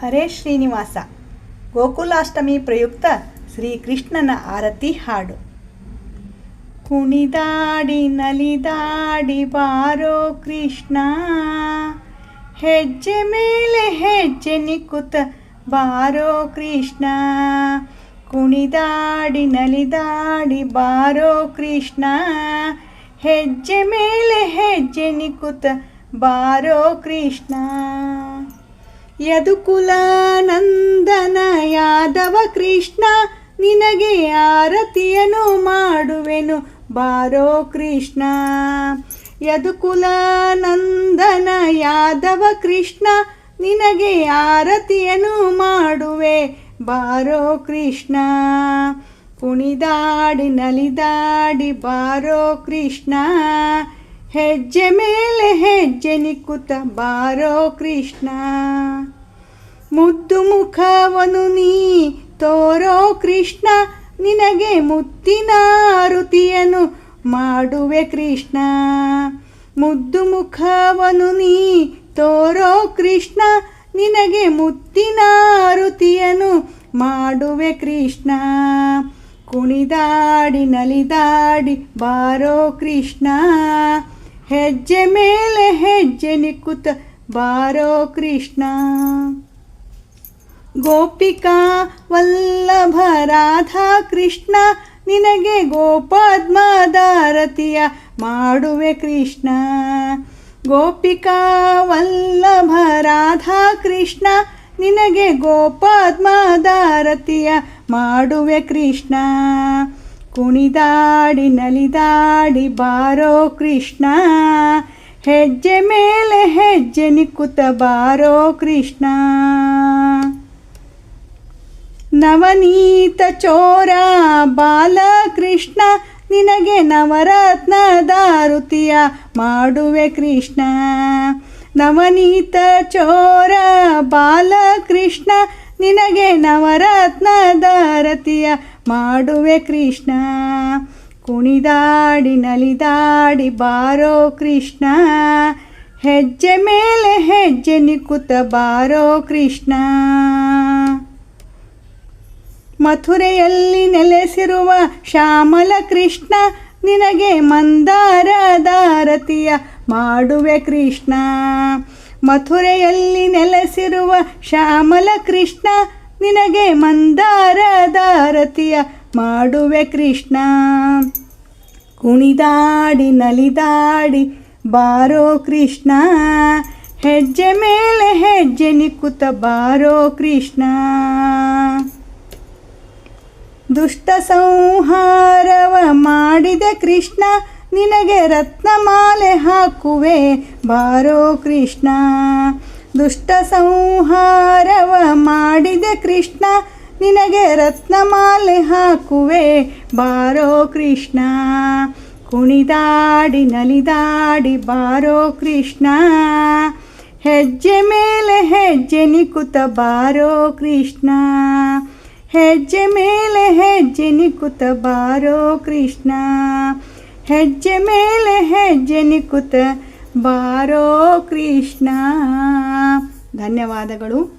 ಹರೇ ಶ್ರೀನಿವಾಸ ಗೋಕುಲಾಷ್ಟಮಿ ಪ್ರಯುಕ್ತ ಶ್ರೀಕೃಷ್ಣನ ಆರತಿ ಹಾಡು ಕುಣಿದಾಡಿ ನಲಿದಾಡಿ ಬಾರೋ ಕೃಷ್ಣ ಹೆಜ್ಜೆ ಮೇಲೆ ಹೆಜ್ಜೆ ನಿಕ್ಕುತ್ತ ಬಾರೋ ಕೃಷ್ಣ ಕುಣಿದಾಡಿ ನಲಿದಾಡಿ ಬಾರೋ ಕೃಷ್ಣ ಹೆಜ್ಜೆ ಮೇಲೆ ಹೆಜ್ಜೆ ನಿಕ್ಕುತ್ತ ಬಾರೋ ಕೃಷ್ಣ ಯದುಕುಲ ನಂದನ ಯಾದವ ಕೃಷ್ಣ, ನಿನಗೆ ಆರತಿಯನು ಮಾಡುವೆನು. ಬಾರೋ ಕೃಷ್ಣ. ಯದುಕುಲ ನಂದನ ಯಾದವ ಕೃಷ್ಣ, ನಿನಗೆ ಆರತಿಯನು ಮಾಡುವೆ. ಬಾರೋ ಕೃಷ್ಣ. ಕುಣಿದಾಡಿ ನಲಿದಾಡಿ ಬಾರೋ ಕೃಷ್ಣ. ಹೆಜ್ಜೆ ಮೇಲೆ ಹೆಜ್ಜೆ ನಿಕ್ಕುತ್ತ ಬಾರೋ ಕೃಷ್ಣ. ಮುದ್ದು ಮುಖವನು ನೀ. ತೋರೋ ಕೃಷ್ಣ, ನಿನಗೆ ಮುತ್ತಿನ ಆರುತಿಯನು ಮಾಡುವೆ ಕೃಷ್ಣ. ಮುದ್ದು ಮುಖವನು ನೀ. ತೋರೋ ಕೃಷ್ಣ, ನಿನಗೆ ಮುತ್ತಿನ ಆರುತಿಯನು ಮಾಡುವೆ ಕೃಷ್ಣ. ಕುಣಿದಾಡಿ, ನಲಿದಾಡಿ ಬಾರೋ ಕೃಷ್ಣ. ಹೆಜ್ಜೆ ಮೇಲೆ ಹೆಜ್ಜೆ ನಿಕ್ಕುತ್ತ ಬಾರೋ ಕೃಷ್ಣ. ಗೋಪಿಕಾ ವಲ್ಲಭ ರಾಧಾ ಕೃಷ್ಣ ನಿನಗೆ ಗೋಪದ್ಮದಾರತಿಯ ಮಾಡುವೆ ಕೃಷ್ಣ. ಗೋಪಿಕಾ ವಲ್ಲಭ ರಾಧಾ ಕೃಷ್ಣ ನಿನಗೆ ಗೋಪದ್ಮದಾರತಿಯ ಮಾಡುವೆ ಕೃಷ್ಣ. ಕುಣಿದಾಡಿ ನಲಿದಾಡಿ ಬಾರೋ ಕೃಷ್ಣ, ಹೆಜ್ಜೆ ಮೇಲೆ ಹೆಜ್ಜೆ ನಿಕ್ಕುತ್ತ ಬಾರೋ ಕೃಷ್ಣ. ನವನೀತ ಚೋರ ಬಾಲಕೃಷ್ಣ, ನಿನಗೆ ನವರತ್ನ ದಾರುತಿಯ ಮಾಡುವೆ ಕೃಷ್ಣ. ನವನೀತ ಚೋರ ಬಾಲಕೃಷ್ಣ, ನಿನಗೆ ನವರತ್ನ ದಾರತಿಯ ಮಾಡುವೆ ಕೃಷ್ಣ. ಕುಣಿದಾಡಿ ನಲಿದಾಡಿ ಬಾರೋ ಕೃಷ್ಣ, ಹೆಜ್ಜೆ ಮೇಲೆ ಹೆಜ್ಜೆ ನಿಕುತ ಬಾರೋ ಕೃಷ್ಣ. ಮಥುರೆಯಲ್ಲಿ ನೆಲೆಸಿರುವ ಶ್ಯಾಮಲ ಕೃಷ್ಣ, ನಿನಗೆ ಮಂದಾರ ದಾರತಿಯ ಮಾಡುವೆ ಕೃಷ್ಣ. ಮಥುರೆಯಲ್ಲಿ ನೆಲೆಸಿರುವ ಶ್ಯಾಮಲ ಕೃಷ್ಣ, ನಿನಗೆ ಮಂದಾರ ದಾರತಿಯ ಮಾಡುವೆ ಕೃಷ್ಣ. ಕುಣಿದಾಡಿ ನಲಿದಾಡಿ ಬಾರೋ ಕೃಷ್ಣ, ಹೆಜ್ಜೆ ಮೇಲೆ ಹೆಜ್ಜೆ ನಿಕ್ಕುತ್ತ ಬಾರೋ ಕೃಷ್ಣ. ದುಷ್ಟ ಸಂಹಾರವ ಮಾಡಿದ ಕೃಷ್ಣ, ನಿನಗೆ ರತ್ನಮಾಲೆ ಹಾಕುವೆ, ಬಾರೋ ಕೃಷ್ಣ. ದುಷ್ಟ ಸಂಹಾರವ ಮಾಡಿದ ಕೃಷ್ಣ, ನಿನಗೆ ರತ್ನಮಾಲೆ ಹಾಕುವೆ, ಬಾರೋ ಕೃಷ್ಣ. ಕುಣಿದಾಡಿ, ನಲಿದಾಡಿ, ಬಾರೋ ಕೃಷ್ಣ. ಹೆಜ್ಜೆ ಮೇಲೆ ಹೆಜ್ಜೆ ನಿಕುತ, ಬಾರೋ ಕೃಷ್ಣ. ಹೆಜ್ಜೆ ಮೇಲೆ ಹೆಜ್ಜೆ ನಿಕುತ ಬಾರೋ ಕೃಷ್ಣ. ಹೆಜ್ಜೆ ಮೇಲೆ ಹೆಜ್ಜೆ ನಿಕುತ ಬಾರೋ ಕೃಷ್ಣ. ಧನ್ಯವಾದಗಳು.